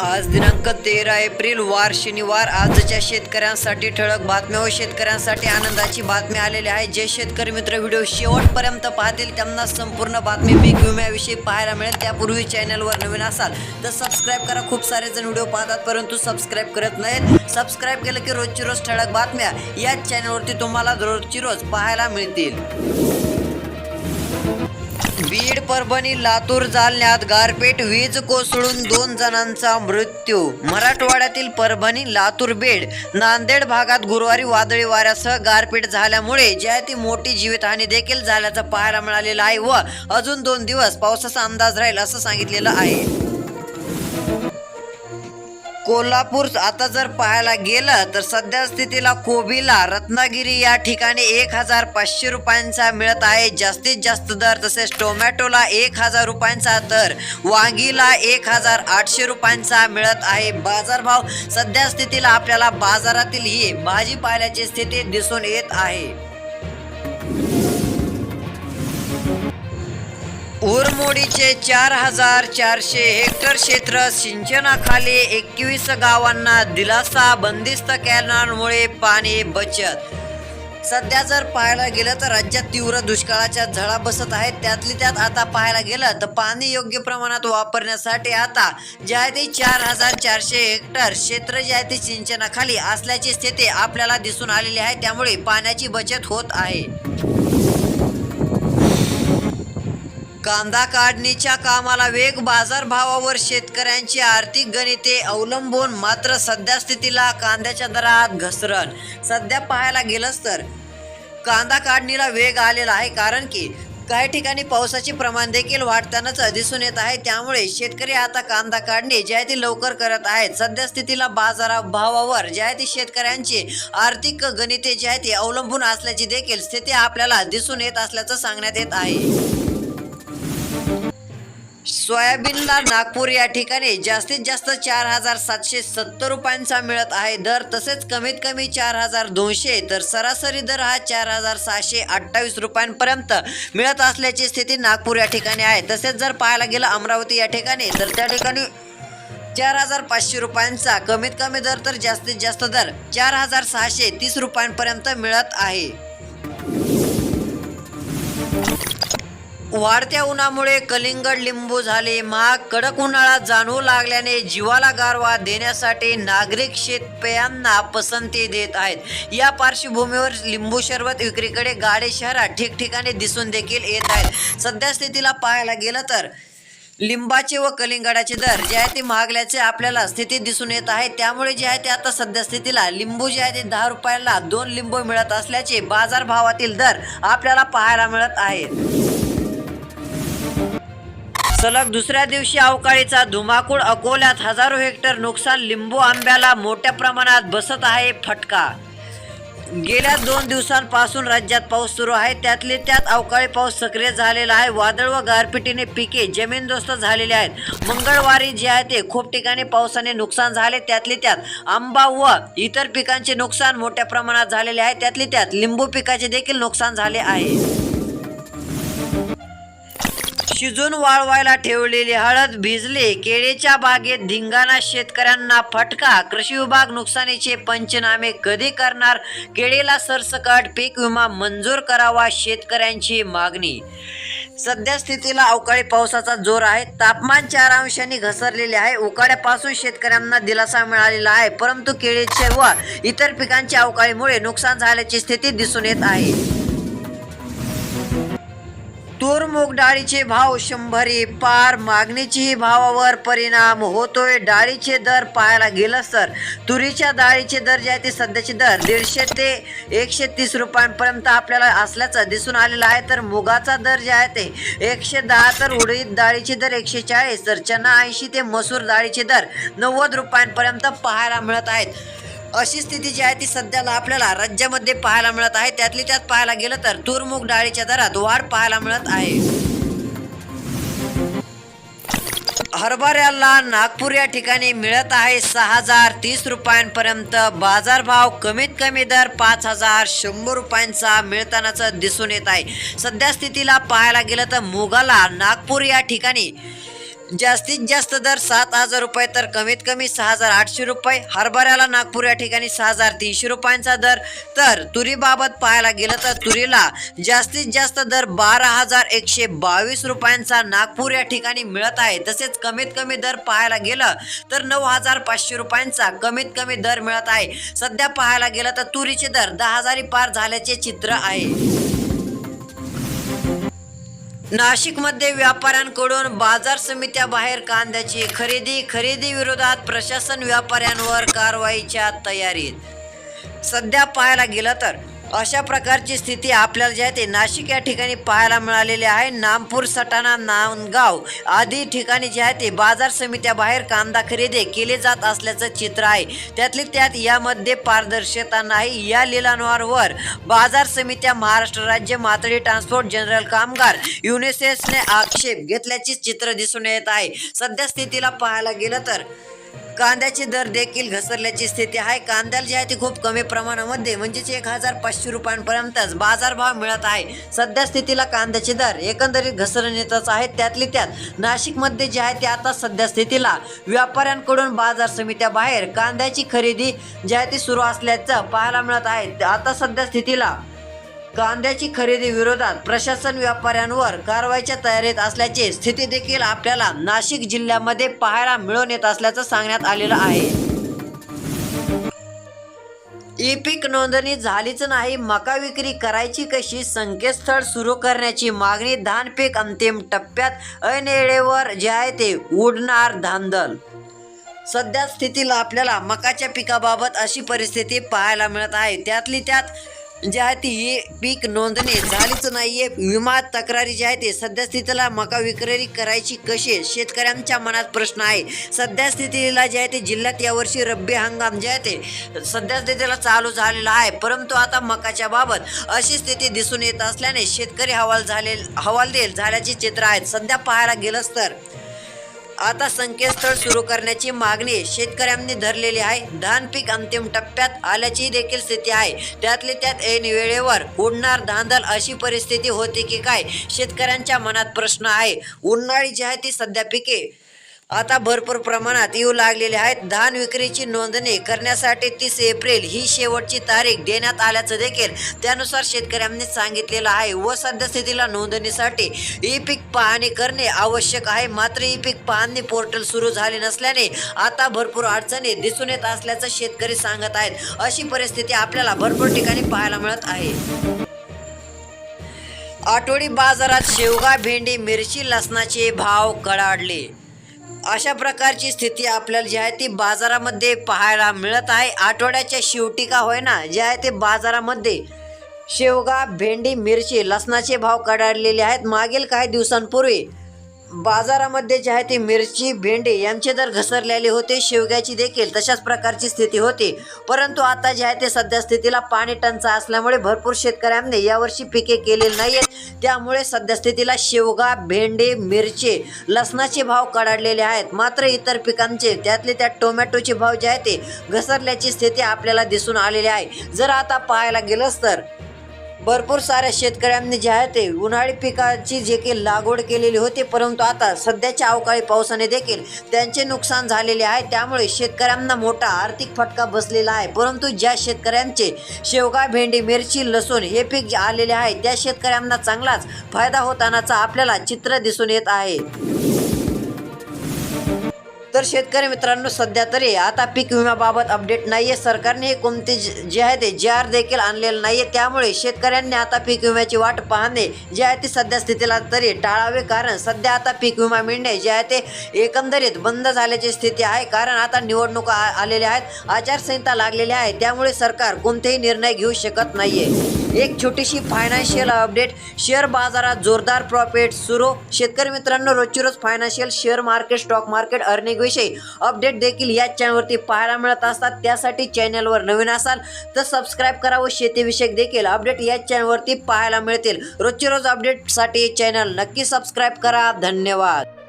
आज दिनांक तेरा एप्रिल वार शनिवार. आजच्या शेतकऱ्यांसाठी ठळक बातम्या व शेतकऱ्यांसाठी आनंदाची बातमी आलेली आहे. जे शेतकरी मित्र व्हिडिओ शेवटपर्यंत पाहतील त्यांना संपूर्ण बातमी पीक विम्याविषयी पाहायला मिळेल. त्यापूर्वी चॅनलवर नवीन असाल तर सबस्क्राईब करा. खूप सारे जण व्हिडिओ पाहतात परंतु सबस्क्राईब करत नाहीत. सबस्क्राईब केलं की रोजची रोज ठळक बातम्या याच चॅनलवरती तुम्हाला रोजची रोज पाहायला मिळतील. बीड परभणी लातूर जालन्यात गारपेट वीज कोसळून दोन जणांचा मृत्यू. मराठवाड्यातील परभणी लातूर बीड नांदेड भागात गुरुवारी वादळी वाऱ्यासह गारपीट झाल्यामुळे ज्या ती मोठी जीवितहानी देखील झाल्याचं पाहायला मिळालेलं आहे व अजून दोन दिवस पावसाचा अंदाज राहील असं सांगितलेलं आहे. कोल्हापूर आता जर पाहायला गेलं तर सध्या स्थितीला कोबीला रत्नागिरी या ठिकाणी एक हजार पाचशे रुपयांचा मिळत आहे. जास्तीत जास्त दर तसेच टोमॅटोला एक हजार रुपयांचा तर वांगीला एक हजार आठशे रुपयांचा मिळत आहे. बाजारभाव सध्या स्थितीला आपल्याला बाजारातील ही भाजीपाल्याची स्थिती दिसून येत आहे. उरमोडीचे चार हजार चारशे हेक्टर क्षेत्र सिंचनाखाली एकवीस गावांना दिलासा बंदिस्त कॅनांमुळे पाणी बचत. सध्या जर पाहायला गेलं तर राज्यात तीव्र दुष्काळाच्या झळा बसत आहेत. त्यातली त्यात आता पाहायला गेलं तर पाणी योग्य प्रमाणात वापरण्यासाठी आता जे आहे ते चार हजार चारशे हेक्टर क्षेत्र जे आहे ते सिंचनाखाली असल्याची स्थिती आपल्याला दिसून आलेली आहे. त्यामुळे पाण्याची बचत होत आहे. कांदा काढणीच्या कामाला वेग बाजारभावावर शेतकऱ्यांची आर्थिक गणिते अवलंबून मात्र सध्या स्थितीला कांद्याच्या दरात घसरण. सध्या पाहायला गेलंच तर कांदा काढणीला वेग आलेला आहे कारण की काही ठिकाणी पावसाचे प्रमाण देखील वाढतानाच दिसून येत आहे. त्यामुळे शेतकरी आता कांदा काढणे जे आहे ते लवकर करत आहेत सध्या स्थितीला बाजारा भावावर जे आहे ते शेतकऱ्यांचे आर्थिक गणिते जे आहे ते अवलंबून असल्याची देखील स्थिती आपल्याला दिसून येत असल्याचं सांगण्यात येत आहे. सोयाबीनला नागपूर या ठिकाणी जास्तीत जास्त चार हजार सातशे सत्तर रुपयांचा मिळत आहे. दर तसेच कमीत कमी चार हजार दोनशे तर सरासरी दर हा चार हजार सहाशे अठ्ठावीस रुपयांपर्यंत मिळत असल्याची स्थिती नागपूर या ठिकाणी आहे. तसेच जर पाहायला गेलं अमरावती या ठिकाणी तर त्या ठिकाणी चार हजार पाचशे रुपयांचा कमीत कमी दर तर जास्तीत जास्त दर चार हजार सहाशे तीस रुपयांपर्यंत मिळत आहे. वाढत्या उन्हामुळे कलिंगड लिंबू झाले. महाग कडक उन्हाळा जाणवू लागल्याने जीवाला गारवा देण्यासाठी नागरिक शेतपेयांना पसंती देत आहेत. या पार्श्वभूमीवर लिंबू शरबत विक्रीकडे गाडे शहरात ठिकठिकाणी दिसून देखील येत आहेत. सध्या स्थितीला पाहायला गेलं तर लिंबाचे व कलिंगडाचे दर जे आहे ते महागल्याचे आपल्याला स्थिती दिसून येत आहे. त्यामुळे जे आहे ते आता सध्या स्थितीला लिंबू जे आहे ते दहा रुपयाला दोन लिंबू मिळत असल्याचे बाजारभावातील दर आपल्याला पाहायला मिळत आहेत. सलग दुसऱ्या दिवशी अवकाळीचा धुमाकूळ अकोल्यात हजारो हेक्टर नुकसान लिंबू आंब्याला मोठ्या प्रमाणात बसत आहे फटका. गेल्या दोन दिवसांपासून राज्यात पाऊस सुरू आहे. त्यातले त्यात अवकाळी पाऊस सक्रिय झालेला आहे. वादळ व गारपिटीने पिके जमीनदोस्त झालेले आहेत. मंगळवारी जे आहे ते खूप ठिकाणी पावसाने नुकसान झाले. त्यातले त्यात आंबा व इतर पिकांचे नुकसान मोठ्या प्रमाणात झालेले आहे. त्यातले त्यात लिंबू पिकाचे देखील नुकसान झाले आहे. शिजून वाळवायला ठेवलेली हळद भिजले केळीच्या बागेत धिंगाणा शेतकऱ्यांना फटका कृषी विभाग नुकसानीचे पंचनामे कधी करणार? केळीला सरसकट पीक विमा मंजूर करावा शेतकऱ्यांची मागणी. सध्या स्थितीला अवकाळी पावसाचा जोर आहे. तापमान चार अंशांनी घसरलेले आहे. उकाड्यापासून शेतकऱ्यांना दिलासा मिळालेला आहे. परंतु केळीचे व इतर पिकांच्या अवकाळीमुळे नुकसान झाल्याची स्थिती दिसून येत आहे. तूर मूग डाळीचे भाव शंभरी पार मागणीचीही भावावर परिणाम होतोय. डाळीचे दर पाहायला गेलं तर तुरीच्या डाळीचे दर जे आहे ते सध्याचे दर दीडशे ते एकशे तीस रुपयांपर्यंत आपल्याला असल्याचं दिसून आलेलं आहे. तर मुगाचा दर जे आहे ते एकशे दहा तर उडीद डाळीचे दर एकशे चाळीस तर चना ऐंशी ते मसूर डाळीचे दर नव्वद रुपयांपर्यंत पाहायला मिळत आहेत. अशी स्थिती जी आहे ती सध्याला आपल्याला राज्यामध्ये पाहायला मिळत आहे. त्यातली त्यात पाहायला गेलं तर तूर डाळीच्या दरात वाढ पाहायला मिळत आहे. हरभऱ्याला नागपूर या ठिकाणी मिळत आहे सहा हजार तीस रुपयांपर्यंत. बाजारभाव कमीत कमी दर पाच हजार शंभर रुपयांचा मिळतानाच दिसून येत आहे. सध्या स्थितीला पाहायला गेलं तर मुगाला नागपूर या ठिकाणी जास्तीत जास्त दर सात हजार रुपये तर कमीत कमी सहा हजार आठशे रुपये. हरभऱ्याला नागपूर या ठिकाणी सहा हजार तीनशे रुपयांचा दर. तर तुरीबाबत पाहायला गेलं तर तुरीला जास्तीत जास्त दर बारा हजार एकशे बावीस रुपयांचा नागपूर या ठिकाणी मिळत आहे. तसेच कमीत कमी दर पाहायला गेलं तर नऊ हजार पाचशे रुपयांचा कमीत कमी दर मिळत आहे. सध्या पाहायला गेलं तर तुरीचे दर दहा हजारी पार झाल्याचे चित्र आहे. नाशिकमध्ये व्यापाऱ्यांकडून बाजार समित्या बाहेर कांद्याची खरेदी खरेदी विरोधात प्रशासन व्यापाऱ्यांवर कारवाईच्या तयारीत. सध्या पाहायला गेलं तर अशा प्रकारची स्थिती आपल्याला जे आहे ते नाशिक या ठिकाणी पाहायला मिळालेली आहे. नामपूर सटाणा नांदगाव आदी ठिकाणी जे आहे ते बाजार समित्या बाहेर कांदा खरेदी केले जात असल्याचं चित्र आहे. त्यातली त्यात यामध्ये पारदर्शकता नाही. या लिलानवारवर बाजार समित्या महाराष्ट्र राज्य मातळी ट्रान्सपोर्ट जनरल कामगार युनेसेसने आक्षेप घेतल्याचे चित्र दिसून येत आहे. सध्या स्थितीला पाहायला गेलं तर कांद्याचे दर देखील घसरल्याची स्थिती आहे. कांद्याला जे आहे ते खूप कमी प्रमाणामध्ये म्हणजेच एक हजार पाचशे रुपयांपर्यंतच बाजारभाव मिळत आहे. सध्या स्थितीला कांद्याचे दर एकंदरीत घसरण येतच आहेत. त्यातली त्यात नाशिकमध्ये जे आहे ते आता सध्या स्थितीला व्यापाऱ्यांकडून बाजार समित्या बाहेर कांद्याची खरेदी जी आहे ती सुरू असल्याचं पाहायला मिळत आहे. आता सध्या स्थितीला कांद्याची खरेदी विरोधात प्रशासन व्यापाऱ्यांवर कारवाईच्या तयारीत असल्याचे स्थिती देखील आपल्याला नाशिक जिल्ह्यामध्ये पाहायला मिळून येत असल्याचं सांगण्यात आलेलं आहे. ई पीक नोंदणी झालीच नाही मका विक्री करायची कशी संकेतस्थळ सुरू करण्याची मागणी धान पीक अंतिम टप्प्यात अनेळेवर जे आहे ते उडणार धांदल. सध्या स्थितीला आपल्याला मकाच्या पिकाबाबत अशी परिस्थिती पाहायला मिळत आहे. त्यातली त्यात जे आहे ती पीक नोंदणी झालीच नाहीये विमा तक्रारी जी आहे ते सध्या स्थितीला मका विक्री करायची कशी शेतकऱ्यांच्या मनात प्रश्न आहे. सध्या स्थितीला जे आहे ते जिल्ह्यात यावर्षी रब्बी हंगाम जे आहे ते सध्या स्थितीला चालू झालेला आहे. परंतु आता मकाच्या बाबत अशी स्थिती दिसून येत असल्याने शेतकरी हवाल झाले हवालदेल झाल्याचे चित्र आहेत. सध्या पाहायला गेलंच तर आता संकेतस्थळ सुरू करण्याची मागणी शेतकऱ्यांनी धरलेली आहे. धान पीक अंतिम टप्प्यात आल्याची देखील स्थिती आहे. त्यातले त्यात ऐन वेळेवर उडणार धांदल अशी परिस्थिती होती की काय? शेतकऱ्यांच्या मनात प्रश्न आहे. उन्हाळी जी आहे ती सध्या पिके आता भरपूर प्रमाणात येऊ लागलेले आहेत. धान विक्रीची नोंदणी करण्यासाठी तीस एप्रिल ही शेवटची तारीख देण्यात आल्याचं देखील त्यानुसार शेतकऱ्यांनी सांगितलेलं आहे. व सद्यस्थितीला नोंदणीसाठी ई पीक पाहणी करणे आवश्यक आहे. मात्र ई पीक पाहणी पोर्टल सुरू झाले नसल्याने आता भरपूर अडचणी दिसून येत असल्याचं शेतकरी सांगत आहेत. अशी परिस्थिती आपल्याला भरपूर ठिकाणी पाहायला मिळत आहे. आठवडी बाजारात शेवगा भेंडी मिरची लसणाचे भाव कडाडले. अशा प्रकारची स्थिती आपल्याला जी आहे ती बाजारामध्ये पाहायला मिळत आहे. आठवड्याच्या शेवटी का होईना जे आहे ते बाजारामध्ये शेवगा भेंडी मिरची लसणाचे भाव कडाडलेले आहेत. मागील काही दिवसांपूर्वी बाजारामध्ये जे आहे ते मिरची भेंडे यांचे दर घसरलेले होते शेवग्याची देखील तशाच प्रकारची स्थिती होती. परंतु आता जे आहे ते सध्या स्थितीला पाणी टंचा असल्यामुळे भरपूर शेतकऱ्यांनी यावर्षी पिके केलेली नाही आहेत त्यामुळे सध्या स्थितीला शेवगा भेंडे मिरची लसणाचे भाव कडाडलेले आहेत. मात्र इतर पिकांचे त्यातले त्यात टोमॅटोचे भाव जे आहे ते घसरल्याची स्थिती आपल्याला दिसून आलेली आहे. जर आता पाहायला गेलंच तर भरपूर साऱ्या शेतकऱ्यांनी जे आहे ते उन्हाळी पिकाची जे की लागवड केलेली होती परंतु आता सध्याच्या अवकाळी पावसाने देखील त्यांचे नुकसान झालेले आहे. त्यामुळे शेतकऱ्यांना मोठा आर्थिक फटका बसलेला आहे. परंतु ज्या शेतकऱ्यांचे शेवगा भेंडी मिरची लसूण हे पीक जे आलेले आहे त्या शेतकऱ्यांना चांगलाच फायदा होतानाचा आपल्याला चित्र दिसून येत आहे. तर शेतकरी मित्रांनो सध्या तरी आता पीक विम्याबाबत अपडेट नाहीये. सरकारने हे कोणते ज- जे आहे ते जे आर देखील आणलेलं नाहीये. त्यामुळे शेतकऱ्यांनी आता पीक विम्याची वाट पाहणे जे आहे ते सध्या स्थितीला तरी टाळावे. कारण सध्या आता पीक विमा मिळणे जे आहे ते एकंदरीत बंद झाल्याची स्थिती आहे. कारण आता निवडणुका आलेल्या आहेत. आचारसंहिता लागलेल्या आहे. त्यामुळे सरकार कोणतेही निर्णय घेऊ शकत नाहीये. एक छोटीशी फायनान्शियल अपडेट शेअर बाजारात जोरदार प्रॉफिट सुरू. शेतकरी मित्रांनो रोजची रोज financial share market stock market earning विषयी अपडेट देखील याच चॅनलवरती पाहायला मिळत असतात. त्यासाठी चॅनलवर नवीन असाल तर सबस्क्राईब करा व शेतीविषयक देखील अपडेट याच चॅनलवरती पाहायला मिळतील. रोजची रोज अपडेटसाठी चॅनल नक्की सबस्क्राईब करा. धन्यवाद.